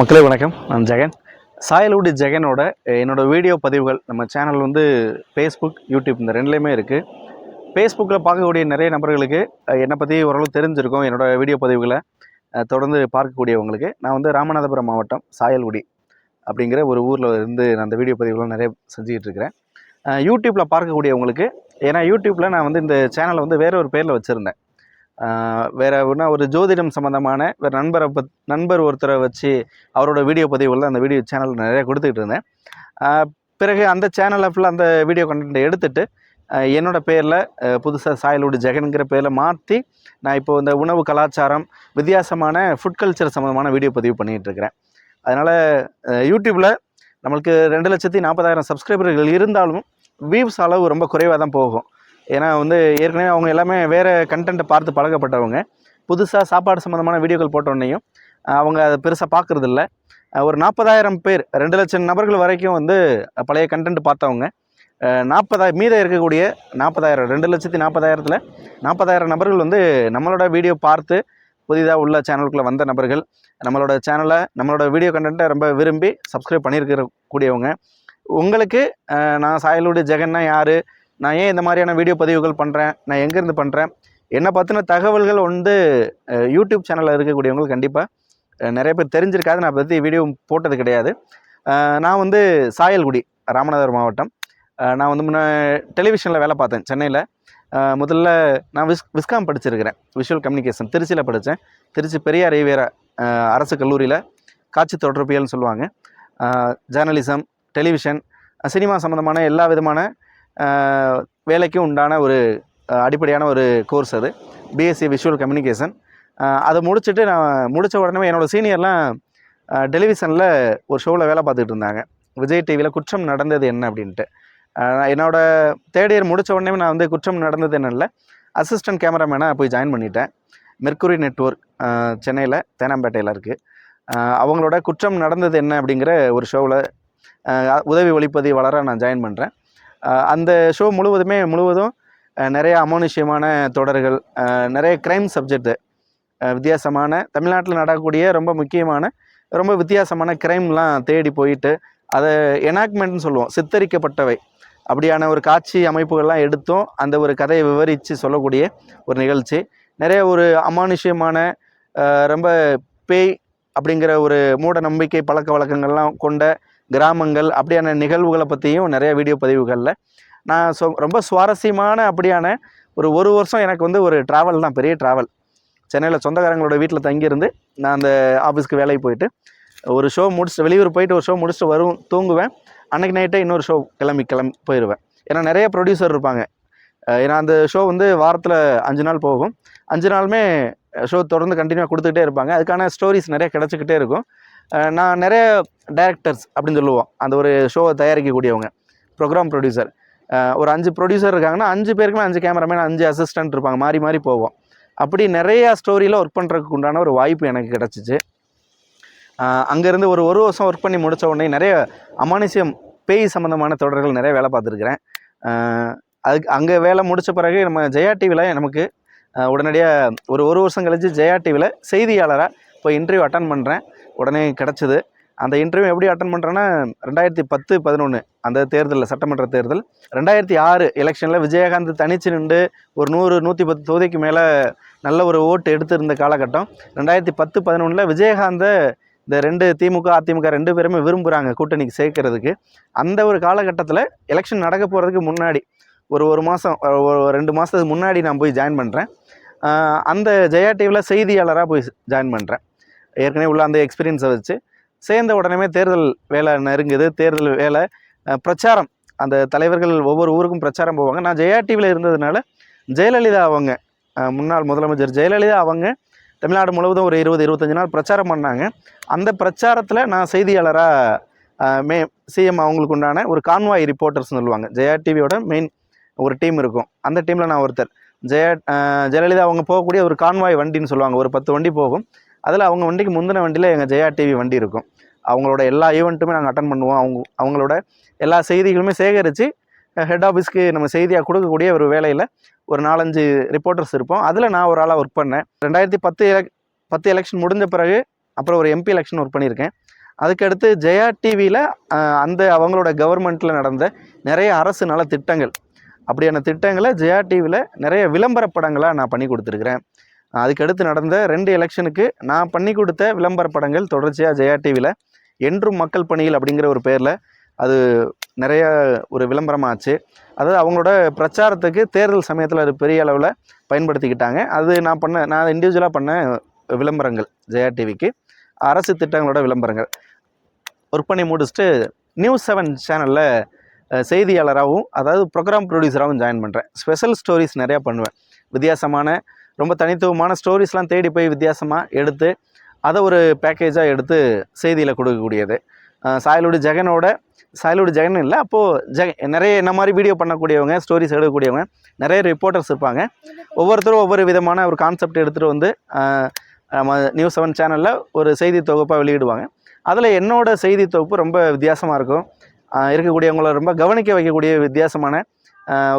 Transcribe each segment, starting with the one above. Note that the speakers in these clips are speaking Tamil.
மக்களே வணக்கம். நான் ஜெகன். சாயலூடி ஜெகனோட என்னோட வீடியோ பதிவுகள் நம்ம சேனல் வந்து ஃபேஸ்புக் யூடியூப் இந்த ரெண்டுலேயுமே இருக்குது ஃபேஸ்புக்கில் பார்க்கக்கூடிய நிறைய நபர்களுக்கு என்னை பற்றி ஓரளவு தெரிஞ்சிருக்கும் என்னோடய வீடியோ பதிவுகளை தொடர்ந்து பார்க்கக்கூடியவங்களுக்கு. நான் வந்து ராமநாதபுரம் மாவட்டம் சாயல்குடி அப்படிங்கிற ஒரு ஊரில் இருந்து நான் அந்த வீடியோ பதிவுகள் நிறைய செஞ்சுக்கிட்டு இருக்கிறேன். யூடியூப்பில் பார்க்கக்கூடியவங்களுக்கு ஏன்னா யூடியூப்பில் நான் வந்து இந்த சேனலை வந்து வேறு ஒரு பேரில் வச்சுருந்தேன். வேறு ஒன்றா ஒரு ஜோதிடம் சம்மந்தமான வேறு நண்பரை பத் நண்பர் ஒருத்தரை வச்சு அவரோட வீடியோ பதிவுகள் அந்த வீடியோ சேனல் நிறைய கொடுத்துக்கிட்டு இருந்தேன். பிறகு அந்த சேனலை ஃபுல்லாக அந்த வீடியோ கண்டென்ட்டை எடுத்துட்டு என்னோடய என்னோட பேரில் புதுசாக சாயலோடு ஜெகன்கிற பேரில் மாற்றி நான் இப்போ இந்த உணவு கலாச்சாரம் வித்தியாசமான ஃபுட் கல்ச்சர் சம்மந்தமான வீடியோ பதிவு பண்ணிகிட்டு இருக்கிறேன். அதனால் யூடியூப்பில் நம்மளுக்கு ரெண்டு லட்சத்தி நாற்பதாயிரம் சப்ஸ்கிரைபர்கள் இருந்தாலும் வியூஸ் அளவு ரொம்ப குறைவாக தான் போகும். ஏன்னா வந்து ஏற்கனவே அவங்க எல்லாமே வேறு கண்டென்ட்டை பார்த்து பழக்கப்பட்டவங்க. புதுசாக சாப்பாடு சம்மந்தமான வீடியோக்கள் போட்டோன்னையும் அவங்க அதை பெருசாக பார்க்குறதில்ல ஒரு நாற்பதாயிரம் பேர் ரெண்டு லட்சம் நபர்கள் வரைக்கும் வந்து பழைய கண்டென்ட் பார்த்தவங்க நாற்பதாயிரம் மீதம் இருக்கக்கூடிய நாற்பதாயிரம் ரெண்டு லட்சத்தி நாற்பதாயிரத்தில் நாற்பதாயிரம் நபர்கள் வந்து நம்மளோட வீடியோ பார்த்து புதிதாக உள்ள சேனலுக்குள்ளே வந்த நபர்கள் நம்மளோட சேனலை நம்மளோட வீடியோ கண்டென்ட்டை ரொம்ப விரும்பி சப்ஸ்கிரைப் பண்ணியிருக்கிற கூடியவங்க உங்களுக்கு நான் சாயலுடைய ஜெகன்னா யார்? நான் ஏன் இந்த மாதிரியான வீடியோ பதிவுகள் பண்ணுறேன் நான் எங்கேருந்து பண்ணுறேன் என்னை பற்றின தகவல்கள் வந்து யூடியூப் சேனலில் இருக்கக்கூடியவங்களுக்கு கண்டிப்பாக நிறைய பேர் தெரிஞ்சிருக்காது. நான் பற்றி வீடியோ போட்டது கிடையாது. நான் வந்து சாயல்குடி ராமநாதபுரம் மாவட்டம். நான் வந்து முன்ன டெலிவிஷனில் வேலை பார்த்தேன் சென்னையில். முதல்ல நான் விஸ் விஸ்காம் படிச்சிருக்கிறேன். விஷுவல் கம்யூனிகேஷன் திருச்சியில் படித்தேன் திருச்சி பெரியார் ஈவேரா அரசு கல்லூரியில் காட்சி தொடர்பியல்னு சொல்லுவாங்க. ஜேர்னலிசம் டெலிவிஷன் சினிமா சம்மந்தமான எல்லா விதமான வேலைக்கும் உண்டான ஒரு அடிப்படையான ஒரு கோர்ஸ் அது. பிஎஸ்சி விஷுவல் கம்யூனிகேஷன் அதை முடிச்சுட்டு நான் முடித்த உடனே என்னோடய சீனியர்லாம் டெலிவிஷனில் ஒரு ஷோவில் வேலை பார்த்துட்டு இருந்தாங்க. விஜய் டிவியில் குற்றம் நடந்தது என்ன அப்படின்ட்டு. என்னோட தேர்ட் இயர் முடித்த உடனே நான் வந்து குற்றம் நடந்தது என்ன இல்லை அசிஸ்டன்ட் கேமராமேனாக போய் ஜாயின் பண்ணிட்டேன். மெர்க்குரி நெட்ஒர்க் சென்னையில் தேனாம்பேட்டையில் இருக்குது அவங்களோட குற்றம் நடந்தது என்ன அப்படிங்கிற ஒரு ஷோவில் உதவி ஒளிப்பதிவாளராக நான் ஜாயின் பண்ணுறேன் அந்த ஷோ முழுவதுமே முழுவதும் நிறைய அமானுஷ்யமான தொடர்கள் நிறைய க்ரைம் சப்ஜெக்ட்டு வித்தியாசமான தமிழ்நாட்டில் நடக்கக்கூடிய ரொம்ப முக்கியமான ரொம்ப வித்தியாசமான க்ரைம்லாம் தேடி போயிட்டு அதை எனாக்மெண்ட்னு சொல்லுவோம். சித்தரிக்கப்பட்டவை. அப்படியான ஒரு காட்சி அமைப்புகள்லாம் எடுத்தும் அந்த ஒரு கதையை விவரித்து சொல்லக்கூடிய ஒரு நிகழ்ச்சி. நிறைய ஒரு அமானுஷ்யமான ரொம்ப பேய் அப்படிங்கிற ஒரு மூட நம்பிக்கை பழக்க வழக்கங்கள்லாம் கொண்ட கிராமங்கள் அப்படியான நிகழ்வுகளை பற்றியும் நிறைய வீடியோ பதிவுகளில். நான் சொ ரொம்ப சுவாரஸ்யமான அப்படியான ஒரு ஒரு வருஷம் எனக்கு வந்து ஒரு ட்ராவல் தான் பெரிய ட்ராவல் சென்னையில் சொந்தக்காரங்களோட வீட்டில் தங்கியிருந்து நான் அந்த ஆஃபீஸ்க்கு வேலைக்கு போயிட்டு ஒரு ஷோ முடிச்சுட்டு வெளியூர் போயிட்டு ஒரு ஷோ முடிச்சுட்டு வரும் தூங்குவேன். அன்னைக்கு நைட்டே இன்னொரு ஷோ கிளம்பி கிளம்பி போயிடுவேன் ஏன்னா நிறைய ப்ரொடியூசர் இருப்பாங்க. ஏன்னா அந்த ஷோ வந்து வாரத்தில் அஞ்சு நாள் போகும். அஞ்சு நாளுமே ஷோ தொடர்ந்து கண்டினியூவாக கொடுத்துக்கிட்டே இருப்பாங்க. அதுக்கான ஸ்டோரிஸ் நிறைய கிடச்சிக்கிட்டே இருக்கும். நான் நிறைய டேரக்டர்ஸ் அப்படின்னு சொல்லுவோம். அந்த ஒரு ஷோவை தயாரிக்கக்கூடியவங்க ப்ரோக்ராம் ப்ரொடியூசர் ஒரு அஞ்சு ப்ரொடியூசர் இருக்காங்கன்னா அஞ்சு பேருக்குமே அஞ்சு கேமராமேன் அஞ்சு அசிஸ்டன்ட் இருப்பாங்க. மாறி மாறி போவோம். அப்படி நிறையா ஸ்டோரியில் ஒர்க் பண்ணுறதுக்கு உண்டான ஒரு வாய்ப்பு எனக்கு கிடச்சிச்சு. அங்கேருந்து ஒரு ஒரு வருஷம் ஒர்க் பண்ணி முடித்த உடனே நிறைய அமானுஷ்யம் பேய் சம்மந்தமான தொடர்கள் நிறைய வேலை பார்த்துருக்குறேன். அதுக்கு அங்கே வேலை முடித்த பிறகு நம்ம ஜெயா டிவியில் நமக்கு உடனடியாக ஒரு ஒரு வருஷம் கழிச்சு ஜெயா டிவியில் செய்தியாளராக இப்போ இன்டர்வியூ அட்டன் பண்ணுறேன் உடனே கிடச்சிது. அந்த இன்டர்வியூ எப்படி அட்டன் பண்ணுறேன்னா ரெண்டாயிரத்தி பத்து பதினொன்று அந்த தேர்தலில் சட்டமன்ற தேர்தல். ரெண்டாயிரத்தி ஆறு எலெக்ஷனில் விஜயகாந்த் தனிச்சு நின்று ஒரு நூறு நூற்றி பத்து தொகுதிக்கு மேலே நல்ல ஒரு ஓட்டு எடுத்திருந்த காலகட்டம். ரெண்டாயிரத்தி பத்து பதினொன்றில் விஜயகாந்தை இந்த ரெண்டு திமுக அதிமுக ரெண்டு பேருமே விரும்புகிறாங்க கூட்டணிக்கு சேர்க்கறதுக்கு. அந்த ஒரு காலகட்டத்தில் எலெக்ஷன் நடக்க போகிறதுக்கு முன்னாடி ஒரு ஒரு மாதம் ஒரு ரெண்டு மாதத்துக்கு முன்னாடி நான் போய் ஜாயின் பண்ணுறேன் அந்த ஜெயா டிவியில் செய்தியாளராக போய் ஜாயின் பண்ணுறேன் ஏற்கனவே உள்ள அந்த எக்ஸ்பீரியன்ஸை வச்சு. சேர்ந்த உடனே தேர்தல் வேலை நெருங்குது. தேர்தல் வேலை பிரச்சாரம். அந்த தலைவர்கள் ஒவ்வொரு ஊருக்கும் பிரச்சாரம் போவாங்க. நான் ஜெயா டிவியில் இருந்ததுனால ஜெயலலிதா அவங்க முன்னாள் முதலமைச்சர் ஜெயலலிதா அவங்க தமிழ்நாடு முழுவதும் ஒரு இருபது இருபத்தஞ்சி நாள் பிரச்சாரம் பண்ணாங்க. அந்த பிரச்சாரத்தில் நான் செய்தியாளராக மே சிஎம் அவங்களுக்கு உண்டான ஒரு கான்வாய் ரிப்போர்ட்டர்ஸ்னு சொல்லுவாங்க. ஜெயா டிவியோட மெயின் ஒரு டீம் இருக்கும். அந்த டீமில் நான் ஒருத்தர். ஜெயா ஜெயலலிதா அவங்க போகக்கூடிய ஒரு கான்வாய் வண்டின்னு சொல்லுவாங்க. ஒரு பத்து வண்டி போகும். அதில் அவங்க வண்டிக்கு முந்தின வண்டியில் எங்கள் ஜெயா டிவி வண்டி இருக்கும். அவங்களோட எல்லா ஈவெண்ட்டுமே நாங்கள் அட்டன் பண்ணுவோம். அவங்க அவங்களோட எல்லா செய்திகளுமே சேகரித்து ஹெட் ஆஃபீஸ்க்கு நம்ம செய்தியாக கொடுக்கக்கூடிய ஒரு வேலையில் ஒரு நாலஞ்சு ரிப்போர்ட்டர்ஸ் இருப்போம். அதில் நான் ஒரு ஆளாக ஒர்க் பண்ணேன். ரெண்டாயிரத்தி பத்து எலக் பத்து எலெக்ஷன் முடிஞ்ச பிறகு அப்புறம் ஒரு எம்பி எலெக்ஷன் ஒர்க் பண்ணியிருக்கேன். அதுக்கடுத்து ஜெயா டிவியில் அந்த அவங்களோட கவர்மெண்ட்டில் நடந்த நிறைய அரசு நல திட்டங்கள். அப்படியான திட்டங்களை ஜெயா டிவியில் நிறைய விளம்பர படங்களாக நான் பண்ணி கொடுத்துருக்குறேன். அதுக்கடுத்து நடந்த ரெண்டு எலெக்ஷனுக்கு நான் பண்ணி கொடுத்த விளம்பர படங்கள் தொடர்ச்சியாக ஜெயா டிவியில் என்றும் மக்கள் பணியில் அப்படிங்கிற ஒரு பேரில் அது நிறைய ஒரு விளம்பரமாச்சு. அதாவது அவங்களோட பிரச்சாரத்துக்கு தேர்தல் சமயத்தில் அது பெரிய அளவில் பயன்படுத்திக்கிட்டாங்க. அது நான் பண்ண நான் இண்டிவிஜுவலாக பண்ண விளம்பரங்கள் ஜெயா டிவிக்கு. அரசு திட்டங்களோட விளம்பரங்கள். ஒர்க் பண்ணி முடிச்சுட்டு நியூஸ் செவன் சேனலில் செய்தியாளராகவும் அதாவது ப்ரோக்ராம் ப்ரொடியூசராகவும் ஜாயின் பண்ணுறேன் ஸ்பெஷல் ஸ்டோரிஸ் நிறையா பண்ணுவேன். வித்தியாசமான ரொம்ப தனித்துவமான ஸ்டோரிஸ்லாம் தேடி போய் வித்தியாசமாக எடுத்து அதை ஒரு பேக்கேஜாக எடுத்து செய்தியில் கொடுக்கக்கூடியது. சாயலுடைய ஜெகனோட சாயலுடி ஜெகன் இல்லை. அப்போது ஜெக நிறைய என்ன மாதிரி வீடியோ பண்ணக்கூடியவங்க ஸ்டோரிஸ் எடுக்கக்கூடியவங்க நிறைய ரிப்போர்ட்டர்ஸ் இருப்பாங்க. ஒவ்வொருத்தரும் ஒவ்வொரு விதமான ஒரு கான்செப்ட் எடுத்துகிட்டு வந்து நம்ம நியூஸ் செவன் சேனலில் ஒரு செய்தி தொகுப்பாக வெளியிடுவாங்க. அதில் என்னோடய செய்தி தொகுப்பு ரொம்ப வித்தியாசமாக இருக்கும். இருக்கக்கூடியவங்கள ரொம்ப கவனிக்க வைக்கக்கூடிய வித்தியாசமான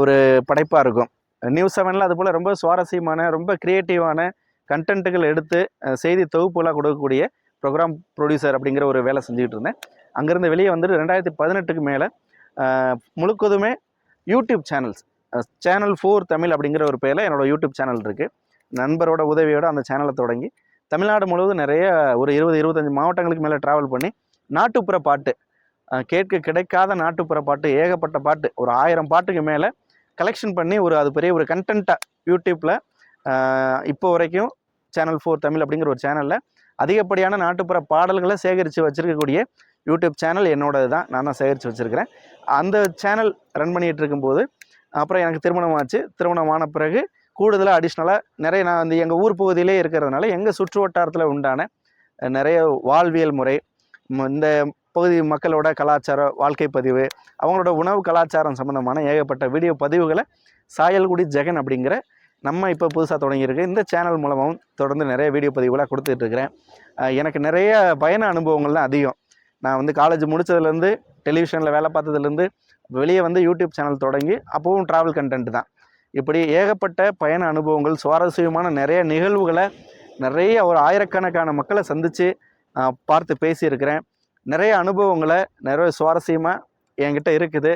ஒரு படைப்பாக இருக்கும். நியூஸ் செவனில் அது போல் ரொம்ப சுவாரஸ்யமான ரொம்ப க்ரியேட்டிவான கண்டென்ட்டுகள் எடுத்து செய்தி தொகுப்புலாம் கொடுக்கக்கூடிய ப்ரோக்ராம் ப்ரொடியூசர் அப்படிங்கிற ஒரு வேலை செஞ்சுக்கிட்டு இருந்தேன். அங்கேருந்து வெளியே வந்துட்டு ரெண்டாயிரத்தி பதினெட்டுக்கு மேலே முழுக்கதுமே YouTube channels channel four Tamil அப்படிங்கிற ஒரு பேரில் என்னோட யூடியூப் சேனல் இருக்குது நண்பரோட உதவியோட அந்த சேனலை தொடங்கி தமிழ்நாடு முழுவதும் நிறைய ஒரு இருபது இருபத்தஞ்சி மாவட்டங்களுக்கு மேலே ட்ராவல் பண்ணி நாட்டுப்புற பாட்டு கேட்க கிடைக்காத நாட்டுப்புற பாட்டு ஏகப்பட்ட பாட்டு ஒரு ஆயிரம் பாட்டுக்கு மேலே கலெக்ஷன் பண்ணி ஒரு அது பெரிய ஒரு கண்டென்ட்டாக யூடியூப்பில் இப்போ வரைக்கும் சேனல் ஃபோர் தமிழ் அப்படிங்கிற ஒரு சேனலில் அதிகப்படியான நாட்டுப்புற பாடல்களை சேகரித்து வச்சுருக்கக்கூடிய யூடியூப் சேனல் என்னோடது தான். நான் தான் சேகரித்து வச்சுருக்கிறேன். அந்த சேனல் ரன் பண்ணிகிட்டு இருக்கும்போது அப்புறம் எனக்கு திருமணம் ஆச்சு. திருமணம் ஆன பிறகு கூடுதலாக அடிஷ்னலாக நிறைய நான் வந்து எங்கள் ஊர் பகுதியிலே இருக்கிறதுனால எங்கள் சுற்று வட்டாரத்தில் உண்டான நிறைய வாழ்வியல் முறை இந்த பகுதி மக்களோட கலாச்சார வாழ்க்கை பதிவு அவங்களோட உணவு கலாச்சாரம் சம்மந்தமான ஏகப்பட்ட வீடியோ பதிவுகளை சாயல்குடி ஜெகன் அப்படிங்கிற நம்ம இப்போ புதுசாக தொடங்கியிருக்கு. இந்த சேனல் மூலமாகவும் தொடர்ந்து நிறைய வீடியோ பதிவுகளாக கொடுத்துட்ருக்கிறேன் எனக்கு நிறைய பயண அனுபவங்கள்லாம் அதிகம். நான் வந்து காலேஜ் முடித்ததுலேருந்து டெலிவிஷனில் வேலை பார்த்ததுலேருந்து வெளியே வந்து யூடியூப் சேனல் தொடங்கி அப்போவும் ட்ராவல் கண்டென்ட் தான். இப்படி ஏகப்பட்ட பயண அனுபவங்கள் சுவாரஸ்யமான நிறைய நிகழ்வுகளை நிறைய ஒரு ஆயிரக்கணக்கான மக்களை சந்தித்து பார்த்து பேசியிருக்கிறேன். நிறைய அனுபவங்களை நிறைய சுவாரஸ்யமாக என்கிட்ட இருக்குது.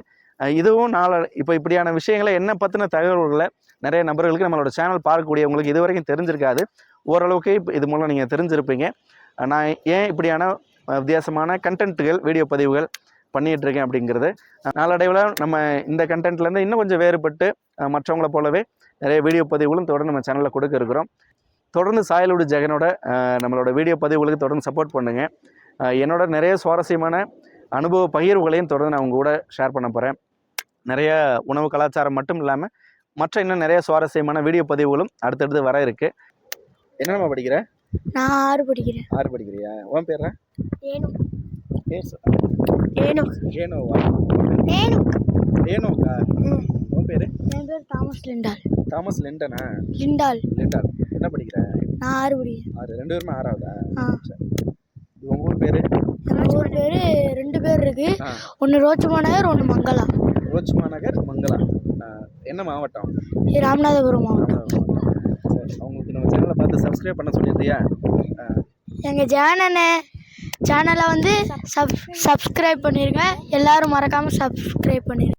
இதுவும் நாளை இப்போ இப்படியான விஷயங்களை என்ன பற்றின தகவல்களை நிறைய நபர்களுக்கு நம்மளோட சேனல் பார்க்கக்கூடியவங்களுக்கு இது வரைக்கும் தெரிஞ்சிருக்காது. ஓரளவுக்கு இப்போ இது மூலம் நீங்கள் தெரிஞ்சிருப்பீங்க. நான் ஏன் இப்படியான வித்தியாசமான கண்டென்ட்டுகள் வீடியோ பதிவுகள் பண்ணிகிட்ருக்கேன் அப்படிங்கிறது. நாளடைவில் நம்ம இந்த கண்டென்ட்லேருந்து இன்னும் கொஞ்சம் வேறுபட்டு மற்றவங்கள போலவே நிறைய வீடியோ பதிவுகளும் தொடர்ந்து நம்ம சேனலில் கொடுக்க இருக்கிறோம். தொடர்ந்து சாயலுடு ஜெகனோட நம்மளோட வீடியோ பதிவுகளுக்கு தொடர்ந்து சப்போர்ட் பண்ணுங்கள் என்னோட நிறைய சுவாரஸ்யமான அனுபவ பகிர்வுகளையும் தொடர்ந்து நான் உங்கள் கூட ஷேர் பண்ண போகிறேன் நிறைய உணவு கலாச்சாரம் மட்டும் இல்லாமல் மற்ற இன்னும் நிறைய சுவாரஸ்யமான வீடியோ பதிவுகளும் அடுத்தடுத்து வர இருக்குது என்ன நம்ம படிக்கிறேன் நான் ஆறு படிக்கிறேன். ஆறு படிக்கிறியா? உன் பேரா ஏனு ஏனு. ஏனோவா? ஏனு. ஏனோக்கா. உன் பேர்? என் பேர் தாமஸ் லிண்டால். தாமஸ் லிண்டனா? லிண்டால். லிண்டால். என்ன படிக்கிற? நான் ஆறு படிக்கிறேன். ஆறு. ரெண்டு பேருமே ஆறாவதா? உங்கள் ஊர் பேர்? நம்ம ஊர் பேர் ரெண்டு பேர் இருக்கு. ஒன்று ரோச்சமா நகர் ஒன்று மங்களா. ரோச்மா நகர் மங்களா. என்ன மாவட்டம்? ராமநாதபுரம் மாவட்டம். நம்ம சேனலை பார்த்து சப்ஸ்கிரைப் பண்ண சொல்லியிருந்தியா? எங்கள் சேனலை சேனலை வந்து சப் சப்ஸ்கிரைப் பண்ணிருங்க. எல்லாரும் மறக்காமல் சப்ஸ்கிரைப் பண்ணிருங்க.